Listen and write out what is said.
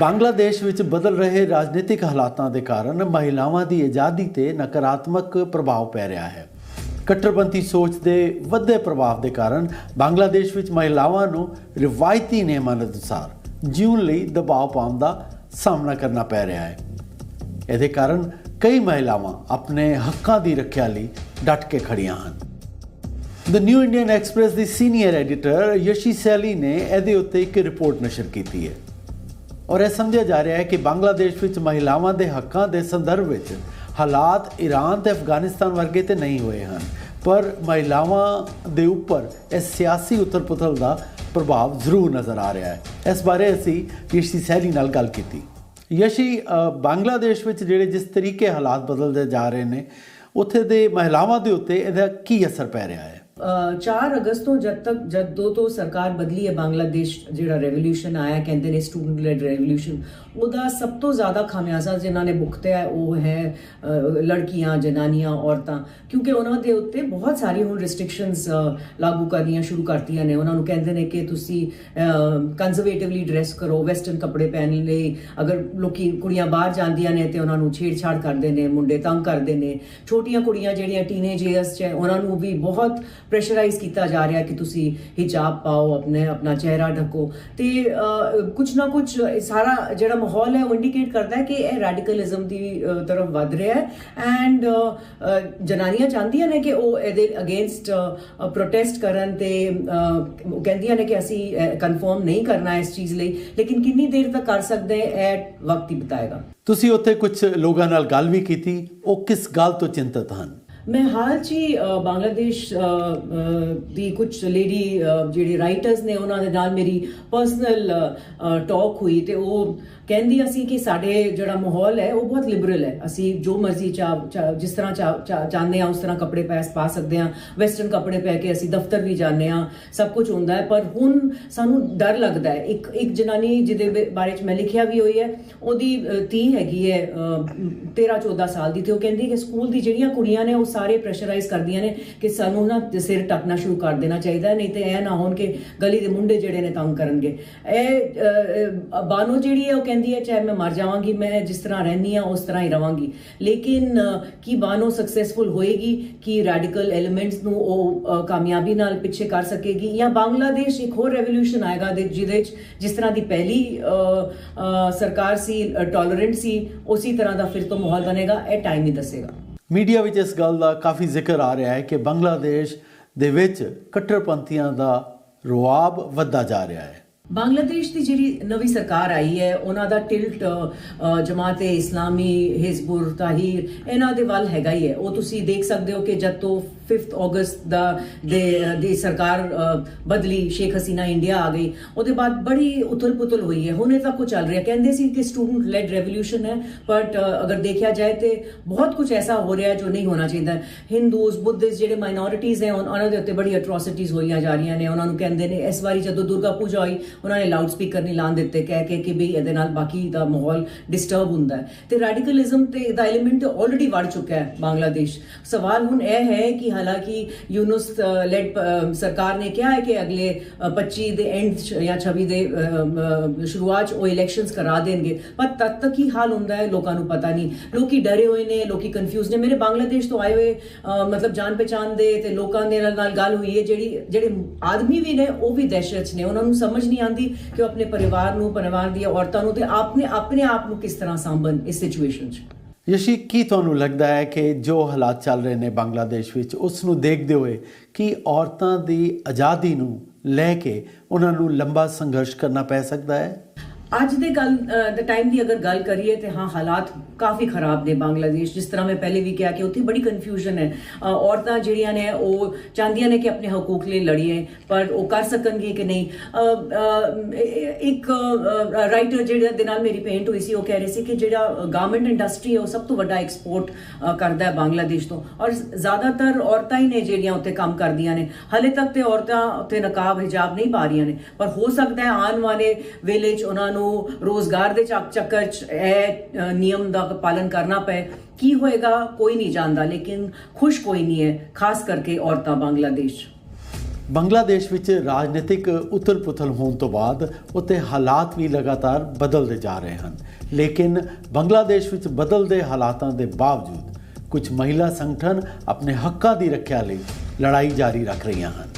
ਬੰਗਲਾਦੇਸ਼ ਵਿੱਚ ਬਦਲ ਰਹੇ ਰਾਜਨੀਤਿਕ ਹਾਲਾਤਾਂ ਦੇ ਕਾਰਨ ਮਹਿਲਾਵਾਂ ਦੀ ਆਜ਼ਾਦੀ ਤੇ ਨਕਾਰਾਤਮਕ ਪ੍ਰਭਾਵ ਪੈ ਰਿਹਾ ਹੈ। ਕੱਟਰਪੰਥੀ ਸੋਚ ਦੇ ਵੱਧੇ ਪ੍ਰਭਾਵ ਦੇ ਕਾਰਨ ਬੰਗਲਾਦੇਸ਼ ਵਿੱਚ ਮਹਿਲਾਵਾਂ ਨੂੰ ਰਿਵਾਇਤੀ ਨਿਯਮਾਂ ਅਨੁਸਾਰ ਜਿਉਣ ਲਈ ਦਬਾਅ ਪਾਉਣ ਦਾ ਸਾਹਮਣਾ ਕਰਨਾ ਪੈ ਰਿਹਾ ਹੈ। ਇਹਦੇ ਕਾਰਨ ਕਈ ਮਹਿਲਾਵਾਂ ਆਪਣੇ ਹੱਕਾਂ ਦੀ ਰੱਖਿਆ ਲਈ ਡਟ ਕੇ ਖੜੀਆਂ ਹਨ। ਦ ਨਿਊ ਇੰਡੀਅਨ ਐਕਸਪ੍ਰੈਸ ਦੀ ਸੀਨੀਅਰ ਐਡੀਟਰ ਯਸ਼ੀ ਸੈਲੀ ਨੇ ਇਹਦੇ ਉੱਤੇ ਇੱਕ ਰਿਪੋਰਟ ਨਸ਼ਰ ਕੀਤੀ ਹੈ। ਔਰ ਇਹ ਸਮਝਿਆ ਜਾ ਰਿਹਾ ਹੈ ਕਿ ਬੰਗਲਾਦੇਸ਼ ਵਿੱਚ ਮਹਿਲਾਵਾਂ ਦੇ ਹੱਕਾਂ ਦੇ ਸੰਦਰਭ ਵਿੱਚ ਹਾਲਾਤ ਈਰਾਨ ਤੇ ਅਫਗਾਨਿਸਤਾਨ ਵਰਗੇ ਤੇ ਨਹੀਂ ਹੋਏ ਹਨ। ਪਰ ਮਹਿਲਾਵਾਂ ਦੇ ਉੱਪਰ ਇਹ ਸਿਆਸੀ ਉਤਲ-ਪੁਤਲ ਦਾ ਪ੍ਰਭਾਵ ਜ਼ਰੂਰ ਨਜ਼ਰ ਆ ਰਿਹਾ ਹੈ। ਇਸ ਬਾਰੇ ਅਸੀਂ ਯਸ਼ੀ ਸੈਲੀ ਨਾਲ ਗੱਲ ਕੀਤੀ। ਯਸ਼ੀ ਬੰਗਲਾਦੇਸ਼ ਵਿੱਚ ਜਿਹੜੇ ਜਿਸ ਤਰੀਕੇ ਹਾਲਾਤ ਬਦਲਦੇ ਜਾ ਰਹੇ ਨੇ, ਉੱਥੇ ਦੇ ਮਹਿਲਾਵਾਂ ਦੇ ਉੱਤੇ ਇਹਦਾ ਕੀ ਅਸਰ ਪੈ ਰਿਹਾ ਹੈ? 4 ਅਗਸਤ ਤੋਂ ਜਦ ਤੱਕ ਜਦੋਂ ਤੋਂ ਸਰਕਾਰ ਬਦਲੀ ਹੈ ਬੰਗਲਾਦੇਸ਼ ਜਿਹੜਾ ਰੈਵੋਲੂਸ਼ਨ ਆਇਆ ਕਹਿੰਦੇ ਨੇ ਸਟੂਡੈਂਟ ਲੈਡ ਰੈਵੋਲੂਸ਼ਨ ਉਹਦਾ ਸਭ ਤੋਂ ਜ਼ਿਆਦਾ ਖਾਮਿਆਜ਼ਾ ਜਿਨ੍ਹਾਂ ਨੇ ਭੁਗਤਿਆ ਹੈ, ਉਹ ਹੈ ਲੜਕੀਆਂ ਜਨਾਨੀਆਂ ਔਰਤਾਂ ਕਿਉਂਕਿ ਉਹਨਾਂ ਦੇ ਉੱਤੇ ਬਹੁਤ ਸਾਰੀ ਹੁਣ ਰੈਸਟ੍ਰਿਕਸ਼ਨਸ ਲਾਗੂ ਕਰਨੀਆਂ ਸ਼ੁਰੂ ਕਰਤੀਆਂ ਨੇ। ਉਹਨਾਂ ਨੂੰ ਕਹਿੰਦੇ ਨੇ ਕਿ ਤੁਸੀਂ ਕੰਜ਼ਰਵੇਟਿਵਲੀ ਡਰੈਸ ਕਰੋ ਵੈਸਟਰਨ ਕੱਪੜੇ ਪਹਿਨ ਲਈ ਅਗਰ ਲੋਕੀ ਕੁੜੀਆਂ ਬਾਹਰ ਜਾਂਦੀਆਂ ਨੇ ਤੇ ਉਹਨਾਂ ਨੂੰ ਛੇੜਛਾੜ ਕਰਦੇ ਨੇ ਮੁੰਡੇ ਤੰਗ ਕਰਦੇ ਨੇ। ਛੋਟੀਆਂ ਕੁੜੀਆਂ ਜਿਹੜੀਆਂ ਟੀਨੇਜ ਏਜ 'ਚ ਹੈ, ਉਹਨਾਂ ਨੂੰ ਵੀ ਬਹੁਤ ਪ੍ਰੈਸ਼ਰਾਈਜ਼ ਕੀਤਾ ਜਾ ਰਿਹਾ ਕਿ ਤੁਸੀਂ ਹਿਜਾਬ ਪਾਓ, ਆਪਣੇ, ਆਪਣਾ ਚਿਹਰਾ ਢੱਕੋ। ਤੇ ਕੁਝ ਨਾ ਕੁਝ ਸਾਰਾ ਜਿਹੜਾ ਮਾਹੌਲ ਹੈ, ਉਹ ਇੰਡੀਕੇਟ ਕਰਦਾ ਹੈ ਕਿ ਇਹ ਰੈਡੀਕਲਿਜ਼ਮ ਦੀ ਤਰਫ ਵੱਧ ਰਿਹਾ ਹੈ। ਐਂਡ ਜਨਾਨੀਆਂ ਚਾਹੁੰਦੀਆਂ ਨੇ ਕਿ ਉਹ ਇਹਦੇ ਅਗੇਂਸਟ ਪ੍ਰੋਟੈਸਟ ਕਰਨ ਤੇ ਉਹ ਕਹਿੰਦੀਆਂ ਨੇ ਕਿ ਅਸੀਂ ਕਨਫਰਮ ਨਹੀਂ ਕਰਨਾ ਇਸ ਚੀਜ਼ ਲਈ। ਲੇਕਿਨ ਕਿੰਨੀ ਦੇਰ ਤੱਕ ਕਰ ਸਕਦੇ ਹੈ, ਇਹ ਵਕਤ ਹੀ ਬਤਾਏਗਾ। ਤੁਸੀਂ ਉੱਥੇ ਕੁਝ ਲੋਕਾਂ ਨਾਲ ਗੱਲ ਵੀ ਕੀਤੀ, ਉਹ ਕਿਸ ਗੱਲ ਤੋਂ ਚਿੰਤਤ ਹਨ? ਮੈਂ ਹਾਲ 'ਚ ਹੀ ਬੰਗਲਾਦੇਸ਼ ਦੀ ਕੁਝ ਲੇਡੀ ਜਿਹੜੇ ਰਾਈਟਰਸ ਨੇ ਉਹਨਾਂ ਦੇ ਨਾਲ ਮੇਰੀ ਪਰਸਨਲ ਟਾਕ ਹੋਈ ਤੇ ਉਹ ਕਹਿੰਦੀ ਅਸੀਂ ਕਿ ਸਾਡੇ ਜਿਹੜਾ ਮਾਹੌਲ ਹੈ, ਉਹ ਬਹੁਤ ਲਿਬਰਲ ਹੈ। ਅਸੀਂ ਜੋ ਮਰਜ਼ੀ ਚਾਹ ਚਾਹ- ਜਿਸ ਤਰ੍ਹਾਂ ਚਾਹ- ਚਾਹ- ਚਾਹੁੰਦੇ ਆ ਉਸ ਤਰ੍ਹਾਂ ਕੱਪੜੇ ਪਾ ਪਾ ਸਕਦੇ ਆ ਵੈਸਟਰਨ ਕੱਪੜੇ ਪਾ ਕੇ ਅਸੀਂ ਦਫ਼ਤਰ ਵੀ ਜਾਂਦੇ ਆ ਸਭ ਕੁਝ ਹੁੰਦਾ ਹੈ। ਪਰ ਹੁਣ ਸਾਨੂੰ ਡਰ ਲੱਗਦਾ ਹੈ। ਇੱਕ ਇੱਕ ਜਨਾਨੀ ਜਿਹਦੇ ਬੇ- ਬਾਰੇ ਚ ਮੈਂ ਲਿਖਿਆ ਵੀ ਹੋਈ ਹੈ, ਉਹਦੀ ਧੀ ਹੈਗੀ ਹੈ 13 14 ਸਾਲ ਦੀ ਤੇ ਉਹ ਕਹਿੰਦੀ ਕਿ ਸਕੂਲ ਦੀ ਜਿਹੜੀਆਂ ਕੁੜੀਆਂ ਨੇ ਉਸ ਸਾਰੇ ਪ੍ਰੈਸ਼ਰਾਈਜ਼ ਕਰਦੀਆਂ ਨੇ ਕਿ ਸਾਨੂੰ ਨਾ ਸਿਰ ਟੱਕਣਾ ਸ਼ੁਰੂ ਕਰ ਦੇਣਾ ਚਾਹੀਦਾ, ਨਹੀਂ ਤੇ ਇਹ ਨਾ ਹੋਣ ਕਿ ਗਲੀ ਦੇ ਮੁੰਡੇ ਜਿਹੜੇ ਨੇ ਤੰਗ ਕਰਨਗੇ। ਇਹ ਬਾਨੋ ਜਿਹੜੀ ਹੈ ਉਹ ਕਹਿੰਦੀ ਹੈ, ਚਾਹੇ ਮੈਂ ਮਰ ਜਾਵਾਂਗੀ, ਮੈਂ ਜਿਸ ਤਰ੍ਹਾਂ ਰਹਿੰਦੀ ਆ ਉਸ ਤਰ੍ਹਾਂ ਹੀ ਰਵਾਂਗੀ। ਲੇਕਿਨ ਕੀ ਬਾਨੋ ਸਕਸੈਸਫੁਲ ਹੋਏਗੀ ਕਿ ਰੈਡੀਕਲ ਐਲੀਮੈਂਟਸ ਨੂੰ ਉਹ ਕਾਮਯਾਬੀ ਨਾਲ ਪਿੱਛੇ ਕਰ ਸਕੇਗੀ? ਜਾਂ ਬੰਗਲਾਦੇਸ਼ ਇੱਕ ਹੋਰ ਰੈਵੋਲੂਸ਼ਨ ਆਏਗਾ ਜਿਹਦੇ ਚ ਜਿਸ ਤਰ੍ਹਾਂ ਦੀ ਪਹਿਲੀ ਸਰਕਾਰ ਸੀ ਟੋਲਰੈਂਟ ਸੀ, ਉਸੇ ਤਰ੍ਹਾਂ ਦਾ ਫਿਰ ਤੋਂ ਮਾਹੌਲ ਬਣੇਗਾ, ਇਹ ਟਾਈਮ ਹੀ ਦੱਸੇਗਾ। ਮੀਡੀਆ ਵਿੱਚ ਇਸ ਗੱਲ ਦਾ ਕਾਫੀ ਜ਼ਿਕਰ ਆ ਰਿਹਾ ਹੈ ਕਿ ਬੰਗਲਾਦੇਸ਼ ਦੇ ਵਿੱਚ ਕੱਟੜਪੰਥੀਆਂ ਦਾ ਰੁਆਬ ਵੱਧਦਾ ਜਾ ਰਿਹਾ ਹੈ। ਬੰਗਲਾਦੇਸ਼ ਦੀ ਜਿਹੜੀ ਨਵੀਂ ਸਰਕਾਰ ਆਈ ਹੈ ਉਹਨਾਂ ਦਾ ਟਿਲਟ ਜਮਾਤੇ ਇਸਲਾਮੀ ਹਿਜ਼ਬੁਰ ਤਾਹੀਰ ਇਹਨਾਂ ਦੇ ਵੱਲ ਹੈਗਾ ਹੀ ਹੈ ਉਹ ਤੁਸੀਂ ਦੇਖ ਸਕਦੇ ਹੋ ਕਿ ਜਦ ਤੋਂ 5th ਅਗਸਤ ਦਾ ਦੇ ਦੀ ਸਰਕਾਰ ਬਦਲੀ ਸ਼ੇਖ ਹਸੀਨਾ ਇੰਡੀਆ ਆ ਗਈ ਉਹਦੇ ਬਾਅਦ ਬੜੀ ਉਥਲ-ਪੁਥਲ ਹੋਈ ਹੈ ਹੁਣੇ ਤੱਕ ਉਹ ਚੱਲ ਰਿਹਾ ਕਹਿੰਦੇ ਸੀ ਕਿ ਸਟੂਡੈਂਟ ਲੈਡ ਰੈਵੋਲੂਸ਼ਨ ਹੈ ਬਟ ਅਗਰ ਦੇਖਿਆ ਜਾਏ ਤੇ ਬਹੁਤ ਕੁਝ ਐਸਾ ਹੋ ਰਿਹਾ ਜੋ ਨਹੀਂ ਹੋਣਾ ਚਾਹੀਦਾ ਹਿੰਦੂਸ ਬੁੱਧਿਸਟ ਜਿਹੜੇ ਮਾਈਨੋਰਿਟੀਜ਼ ਹੈ ਉਹਨਾਂ ਦੇ ਉੱਤੇ ਬੜੀ ਅਟਰੋਸਿਟੀਜ਼ ਹੋਈਆਂ ਜਾ ਰਹੀਆਂ ਨੇ ਉਹਨਾਂ ਨੂੰ ਕਹਿੰਦੇ ਨੇ ਇਸ ਵਾਰੀ ਜਦੋਂ ਦੁਰਗਾ ਪੂਜਾ ਹੋਈ ਉਹਨਾਂ ਨੇ ਲਾਊਡ ਸਪੀਕਰ ਨਹੀਂ ਲਾਣ ਦਿੱਤੇ ਕਹਿ ਕੇ ਕਿ ਵੀ ਇਹਦੇ ਨਾਲ ਬਾਕੀ ਦਾ ਮਾਹੌਲ ਡਿਸਟਰਬ ਹੁੰਦਾ ਹੈ। ਤੇ ਰੈਡੀਕਲਿਜ਼ਮ ਤੇ ਦਾ ਐਲੀਮੈਂਟ ਆਲਰੇਡੀ ਵੜ ਚੁੱਕਾ ਹੈ ਬੰਗਲਾਦੇਸ਼ ਸਵਾਲ ਹੁਣ ਇਹ ਹੈ ਕਿ ਹਾਲਾਂਕਿ ਯੂਨਸ ਲੈਡ ਸਰਕਾਰ ਨੇ ਕਿਹਾ ਹੈ ਕਿ ਅਗਲੇ ਅ, 25 ਦੇ ਐਂਡ ਜਾਂ 26 ਦੇ ਸ਼ੁਰੂਆਤ 'ਚ ਉਹ ਇਲੈਕਸ਼ਨਸ ਕਰਾ ਦੇਣਗੇ। ਪਰ ਤਦ ਤੱਕ ਹੀ ਹਾਲ ਹੁੰਦਾ ਹੈ ਲੋਕਾਂ ਨੂੰ ਪਤਾ ਨਹੀਂ। ਲੋਕੀ ਡਰੇ ਹੋਏ ਨੇ ਲੋਕੀ ਕਨਫਿਊਜ਼ ਨੇ। ਮੇਰੇ ਬੰਗਲਾਦੇਸ਼ ਤੋਂ ਆਏ ਹੋਏ ਮਤਲਬ ਜਾਣ ਪਛਾਣ ਦੇ ਤੇ ਲੋਕਾਂ ਦੇ ਨਾਲ ਨਾਲ ਗੱਲ ਹੋਈ ਹੈ ਜਿਹੜੀ ਜਿਹੜੇ ਆਦਮੀ ਵੀ ਨੇ ਉਹ ਵੀ ਦਹਿਸ਼ਤ ਨੇ। ਉਹਨਾਂ ਨੂੰ ਸਮਝ ਨਹੀਂ ਆਉਂਦੀ ਕਿ ਉਹ ਆਪਣੇ ਪਰਿਵਾਰ ਨੂੰ, ਪਰਿਵਾਰ ਦੀਆਂ ਔਰਤਾਂ ਨੂੰ ਤੇ ਆਪਣੇ ਆਪਣੇ ਆਪ ਨੂੰ ਕਿਸ ਤਰ੍ਹਾਂ ਸੰਭਨ ਇਸ ਸਿਚੁਏਸ਼ਨ 'ਚ? ਯਸ਼ੀ, ਕੀ ਤੁਹਾਨੂੰ ਲੱਗਦਾ ਹੈ ਕਿ ਜੋ ਹਾਲਾਤ ਚੱਲ ਰਹੇ ਨੇ ਬੰਗਲਾਦੇਸ਼ ਵਿੱਚ, ਉਸ ਨੂੰ ਦੇਖਦੇ ਹੋਏ ਕਿ ਔਰਤਾਂ ਦੀ ਆਜ਼ਾਦੀ ਨੂੰ ਲੈ ਕੇ ਉਹਨਾਂ ਨੂੰ ਲੰਬਾ ਸੰਘਰਸ਼ ਕਰਨਾ ਪੈ ਸਕਦਾ ਹੈ? ਅੱਜ ਦੇ ਗੱਲ ਦੇ ਟਾਈਮ ਦੀ ਅਗਰ ਗੱਲ ਕਰੀਏ ਤੇ ਹਾਂ, ਹਾਲਾਤ ਕਾਫੀ ਖਰਾਬ ਨੇ ਬੰਗਲਾਦੇਸ਼, ਜਿਸ ਤਰ੍ਹਾਂ ਮੈਂ ਪਹਿਲੇ ਵੀ ਕਿਹਾ ਕਿ ਉੱਥੇ ਬੜੀ ਕਨਫਿਊਜ਼ਨ ਹੈ। ਔਰਤਾਂ ਜਿਹੜੀਆਂ ਨੇ, ਉਹ ਚਾਹੁੰਦੀਆਂ ਨੇ ਕਿ ਆਪਣੇ ਹਕੂਕ ਲਈ ਲੜੀਏ, ਪਰ ਉਹ ਕਰ ਸਕਣਗੇ ਕਿ ਨਹੀਂ? ਇੱਕ ਰਾਈਟਰ ਜਿਹੜਾ ਦੇ ਨਾਲ ਮੇਰੀ ਪੇਂਟ ਹੋਈ ਸੀ, ਉਹ ਕਹਿ ਰਹੇ ਸੀ ਕਿ ਜਿਹੜਾ ਗਾਰਮੈਂਟ ਇੰਡਸਟਰੀ ਹੈ, ਉਹ ਸਭ ਤੋਂ ਵੱਡਾ ਐਕਸਪੋਰਟ ਕਰਦਾ ਹੈ ਬੰਗਲਾਦੇਸ਼ ਤੋਂ। ਔਰ ਜ਼ਿਆਦਾਤਰ ਔਰਤਾਂ ਹੀ ਨੇ ਜਿਹੜੀਆਂ ਉੱਥੇ ਕੰਮ ਕਰਦੀਆਂ ਨੇ। ਹਲੇ ਤੱਕ ਤੇ ਔਰਤਾਂ ਉੱਥੇ ਨਕਾਬ ਹਿਜਾਬ ਨਹੀਂ ਪਾ ਰਹੀਆਂ ਨੇ। ਪਰ ਹੋ ਸਕਦਾ ਹੈ ਆਉਣ ਵਾਲੇ ਵੇਲੇ 'ਚ ਉਹਨਾਂ ਨੂੰ ਰੋਜ਼ਗਾਰ ਦੇ ਚੱਕ ਚੱਕਰ 'ਚ ਇਹ ਨਿਯਮ ਦਾ ਪਾਲਨ ਕਰਨਾ ਪਏ, ਕੀ ਹੋਏਗਾ? ਕੋਈ ਨਹੀਂ ਜਾਣਦਾ, ਲੇਕਿਨ ਖੁਸ਼ ਕੋਈ ਨਹੀਂ ਹੈ, ਖਾਸ ਕਰਕੇ ਔਰਤਾਂ ਬੰਗਲਾਦੇਸ਼ ਬੰਗਲਾਦੇਸ਼ ਵਿੱਚ ਰਾਜਨੀਤਿਕ ਉਥਲ-ਪੁਥਲ ਹੋਣ ਤੋਂ ਬਾਅਦ ਉੱਥੇ ਹਾਲਾਤ ਵੀ ਲਗਾਤਾਰ ਬਦਲਦੇ ਜਾ ਰਹੇ ਹਨ। ਲੇਕਿਨ ਬੰਗਲਾਦੇਸ਼ ਵਿੱਚ ਬਦਲਦੇ ਹਾਲਾਤਾਂ ਦੇ ਬਾਵਜੂਦ ਕੁਝ ਮਹਿਲਾ ਸੰਗਠਨ ਆਪਣੇ ਹੱਕਾਂ ਦੀ ਰੱਖਿਆ ਲਈ ਲੜਾਈ ਜਾਰੀ ਰੱਖ ਰਹੀਆਂ ਹਨ।